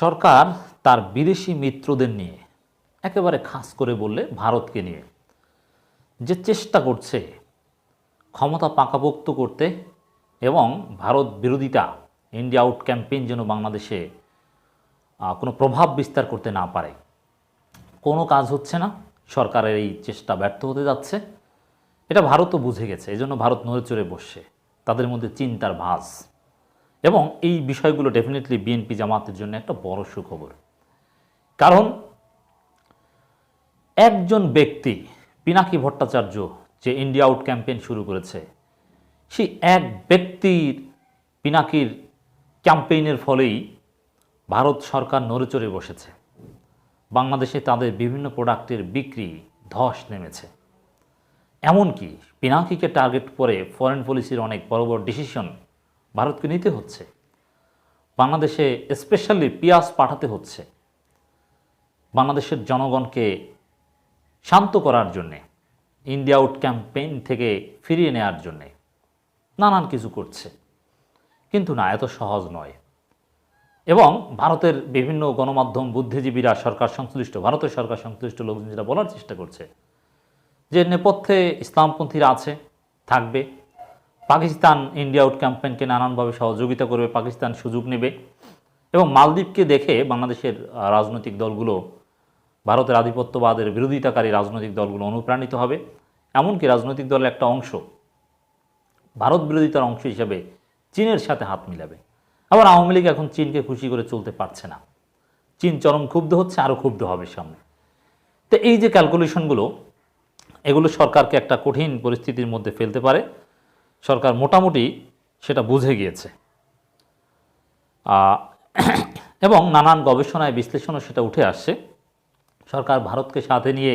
সরকার তার বিদেশি মিত্রদের নিয়ে একেবারে খাস করে বললে ভারতকে নিয়ে, যে চেষ্টা করছে ক্ষমতা পাকাপোক্ত করতে এবং ভারত বিরোধিতা ইন্ডিয়া আউট ক্যাম্পেইন যেন বাংলাদেশে কোনো প্রভাব বিস্তার করতে না পারে। কোনো কাজ হচ্ছে না, সরকারের এই চেষ্টা ব্যর্থ হতে যাচ্ছে। এটা ভারতও বুঝে গেছে এই জন্য ভারত নড়ে চড়ে বসছে। তাদের মধ্যে চিন্তার ভাস এবং এই বিষয়গুলো ডেফিনেটলি বিএনপি জামাতের জন্য একটা বড় সুখবর। কারণ একজন ব্যক্তি, পিনাকি ভট্টাচার্য যে ইন্ডিয়া আউট ক্যাম্পেইন শুরু করেছে, সেই এক ব্যক্তির পিনাকির ক্যাম্পেইনের ফলেই ভারত সরকার নড়েচড়ে বসেছে। বাংলাদেশে তাদের বিভিন্ন প্রোডাক্টের বিক্রি ধস নেমেছে। এমনকি পিনাকিকে টার্গেট করে ফরেন পলিসির অনেক বড় বড় ডিসিশন ভারতকে নিতে হচ্ছে। বাংলাদেশে স্পেশালি পেঁয়াজ পাঠাতে হচ্ছে। বাংলাদেশের জনগণকে শান্ত করার জন্যে ইন্ডিয়া আউট ক্যাম্পেইন থেকে ফিরিয়ে নেওয়ার জন্যে নানান কিছু করছে। কিন্তু না, এত সহজ নয়। এবং ভারতের বিভিন্ন গণমাধ্যম বুদ্ধিজীবীরা, সরকার সংশ্লিষ্ট, ভারতের সরকার সংশ্লিষ্ট লোকজন যেটা বলার চেষ্টা করছে, যে নেপথ্যে ইসলামপন্থীরা আছে, থাকবে। পাকিস্তান ইন্ডিয়া আউট ক্যাম্পেইনকে নানানভাবে সহযোগিতা করবে, পাকিস্তান সুযোগ নেবে এবং মালদ্বীপকে দেখে বাংলাদেশের রাজনৈতিক দলগুলো ভারতের আধিপত্যবাদের বিরোধিতাকারী রাজনৈতিক দলগুলো অনুপ্রাণিত হবে। এমনকি রাজনৈতিক দলের একটা অংশ ভারত বিরোধিতার অংশ হিসেবে চীনের সাথে হাত মিলাবে। আবার আওয়ামী লীগ এখন চীনকে খুশি করে চলতে পারছে না। চীন চরম ক্ষুব্ধ হচ্ছে, আরও ক্ষুব্ধ হবে সামনে। তো এই যে ক্যালকুলেশনগুলো এগুলো সরকারকে একটা কঠিন পরিস্থিতির মধ্যে ফেলতে পারে। সরকার মোটামুটি সেটা বুঝে গিয়েছে। এবং নানান গবেষণায় বিশ্লেষণও সেটা উঠে আসছে। সরকার ভারতকে সাথে নিয়ে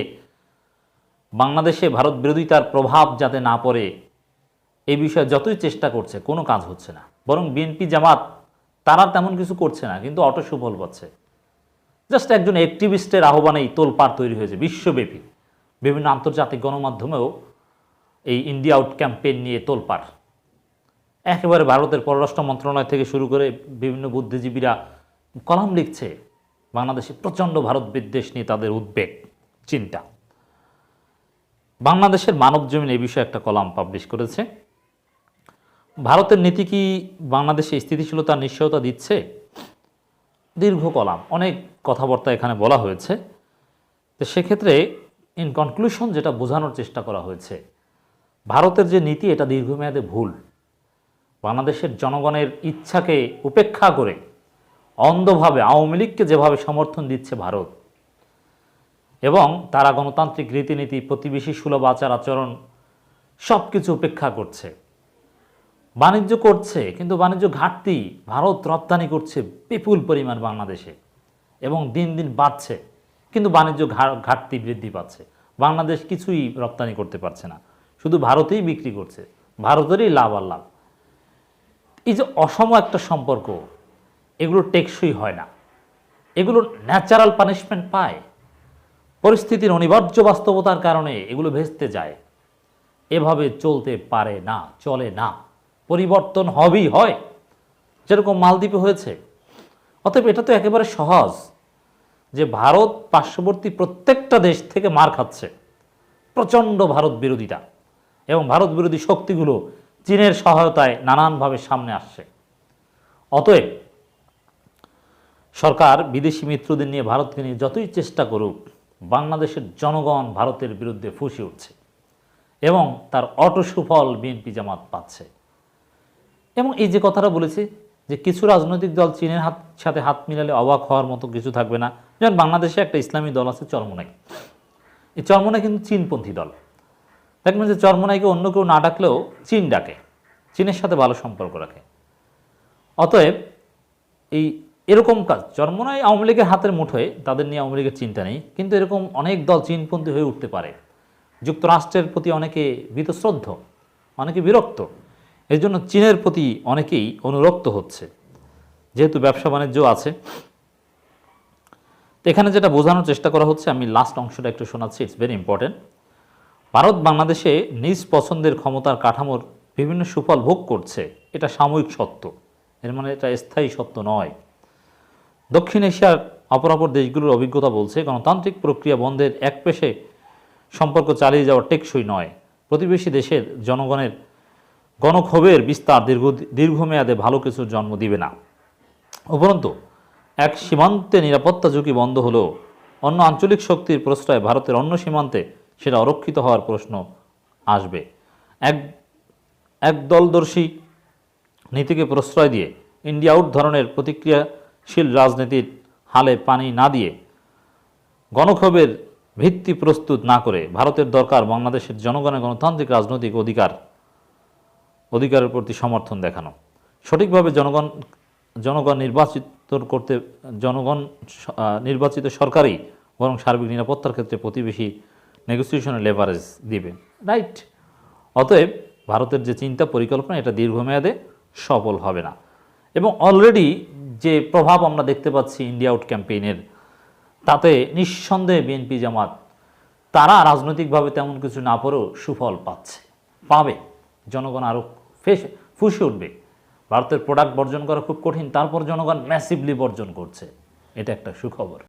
বাংলাদেশে ভারত বিরোধিতার প্রভাব যাতে না পড়ে এই বিষয়ে যতই চেষ্টা করছে, কোনো কাজ হচ্ছে না। বরং বিএনপি জামাত, তারা তেমন কিছু করছে না, কিন্তু অটো সুফল পাচ্ছে। জাস্ট একজন অ্যাক্টিভিস্টের আহ্বানেই তোলপাড় তৈরি হয়েছে, বিশ্বব্যাপী। বিভিন্ন আন্তর্জাতিক গণমাধ্যমেও এই ইন্ডিয়া আউট ক্যাম্পেইন নিয়ে তোলপাড়। একেবারে ভারতের পররাষ্ট্র মন্ত্রণালয় থেকে শুরু করে বিভিন্ন বুদ্ধিজীবীরা কলাম লিখছে, বাংলাদেশে প্রচণ্ড ভারত বিদ্বেষ নিয়ে তাদের উদ্বেগ, চিন্তা। বাংলাদেশের মানব জমিন এই বিষয়ে একটা কলাম পাবলিশ করেছে। ভারতের নীতি কি বাংলাদেশে স্থিতিশীলতার নিশ্চয়তা দিচ্ছে? দীর্ঘ কলাম, অনেক কথাবার্তা এখানে বলা হয়েছে। তো সেক্ষেত্রে ইন কনক্লুশন যেটা বোঝানোর চেষ্টা করা হয়েছে ভারতের যে নীতি, এটা দীর্ঘমেয়াদে ভুল। বাংলাদেশের জনগণের ইচ্ছাকে উপেক্ষা করে অন্ধভাবে, আওয়ামী লীগকে যেভাবে সমর্থন দিচ্ছে ভারত এবং তারা গণতান্ত্রিক রীতিনীতি, প্রতিবেশী সুলভ আচার আচরণ সব কিছু উপেক্ষা করছে। বাণিজ্য করছে, কিন্তু বাণিজ্য ঘাটতি ভারত রপ্তানি করছে বিপুল পরিমাণ বাংলাদেশে এবং দিন দিন বাড়ছে, কিন্তু বাণিজ্য ঘাটতি বৃদ্ধি পাচ্ছে। বাংলাদেশ কিছুই রপ্তানি করতে পারছে না। শুধু ভারতেই বিক্রি করছে, ভারতেরই লাভ আর লাভ। এই যে অসম একটা সম্পর্ক, এগুলো টেকসই হয় না। এগুলো ন্যাচারাল পানিশমেন্ট পায়। পরিস্থিতির অনিবার্য বাস্তবতার কারণে এগুলো ভেস্তে যায়। এভাবে চলতে পারে না, চলে না। পরিবর্তন হবেই, হয়। যেরকম মালদ্বীপে হয়েছে। অতএব এটা তো একেবারে সহজ যে ভারত পার্শ্ববর্তী প্রত্যেকটা দেশ থেকে মার খাচ্ছে। প্রচণ্ড ভারত বিরোধিতা এবং ভারত বিরোধী শক্তিগুলো চীনের সহায়তায় নানানভাবে সামনে আসছে। অতএব সরকার বিদেশি মিত্রদের নিয়ে ভারতকে নিয়ে যতই চেষ্টা করুক, বাংলাদেশের জনগণ ভারতের বিরুদ্ধে ফুসে উঠছে এবং তার অটো সুফল বিএনপি জামাত পাচ্ছে। এবং এই যে কথাটা বলেছি যে কিছু রাজনৈতিক দল চীনের হাত, সাথে হাত মিলালে অবাক হওয়ার মতো কিছু থাকবে না। যেমন বাংলাদেশে একটা ইসলামী দল আছে চরমোনাই। এই চরমোনাই কিন্তু চীনপন্থী দল। দেখবেন যে চরমোনাইকে অন্য কেউ না ডাকলেও চীন ডাকে। চীনের সাথে ভালো সম্পর্ক রাখে। অতএব এই এরকম কাজ, চরমোনাই আওয়ামী লীগের হাতের মুঠোয়, তাদের নিয়ে আওয়ামী লীগের চিন্তা নেই। কিন্তু এরকম অনেক দল চীনপন্থী হয়ে উঠতে পারে। যুক্তরাষ্ট্রের প্রতি অনেকে ভীতশ্রদ্ধ, অনেকে বিরক্ত। এই জন্য চীনের প্রতি অনেকেই অনুরক্ত হচ্ছে। যেহেতু ব্যবসা বাণিজ্য আছে। এখানে যেটা বোঝানোর চেষ্টা করা হচ্ছে, আমি লাস্ট অংশটা একটু শোনাচ্ছি ইটস ভেরি ইম্পর্টেন্ট ভারত বাংলাদেশে নিজ পছন্দের ক্ষমতার কাঠামোর বিভিন্ন সুফল ভোগ করছে। এটা সাময়িক সত্য। এর মানে এটা স্থায়ী সত্য নয়। দক্ষিণ এশিয়ার অপরাপর দেশগুলোর অভিজ্ঞতা বলছে, গণতান্ত্রিক প্রক্রিয়া বন্ধের এক পেশে সম্পর্ক চালিয়ে যাওয়া টেকসই নয়। প্রতিবেশী দেশের জনগণের গণক্ষোভের বিস্তার দীর্ঘ দীর্ঘমেয়াদে ভালো কিছুর জন্ম দিবে না। উপরন্তু, এক সীমান্তে নিরাপত্তা ঝুঁকি বন্ধ হলেও অন্য আঞ্চলিক শক্তির প্রশ্রয় ভারতের অন্য সীমান্তে সেটা অরক্ষিত হওয়ার প্রশ্ন আসবে। এক একদলদর্শী নীতিকে প্রশ্রয় দিয়ে ইন্ডিয়া আউট ধরনের প্রতিক্রিয়াশীল রাজনীতির হালে পানি না দিয়ে গণক্ষোভের ভিত্তি প্রস্তুত না করে ভারতের দরকার বাংলাদেশের জনগণের গণতান্ত্রিক রাজনৈতিক অধিকার, অধিকারের প্রতি সমর্থন দেখানো। সঠিকভাবে জনগণ জনগণ নির্বাচিত করতে, জনগণ নির্বাচিত সরকারই বরং সার্বিক নিরাপত্তার ক্ষেত্রে প্রতিবেশী নেগোসিয়েশনের লেভারেজ দিবে। রাইট অতএব ভারতের যে চিন্তা পরিকল্পনা এটা দীর্ঘমেয়াদে সফল হবে না। এবং অলরেডি যে প্রভাব আমরা দেখতে পাচ্ছি ইন্ডিয়া আউট ক্যাম্পেইনের তাতে নিঃসন্দেহে বিএনপি জামাত তারা রাজনৈতিকভাবে তেমন কিছু না পড়েও সুফল পাচ্ছে পাবে। জনগণ আরও ফেস ফুসে উঠবে। ভারতের প্রোডাক্ট বর্জন করা খুব কঠিন তারপর জনগণ ম্যাসিভলি বর্জন করছে। এটা একটা সুখবর।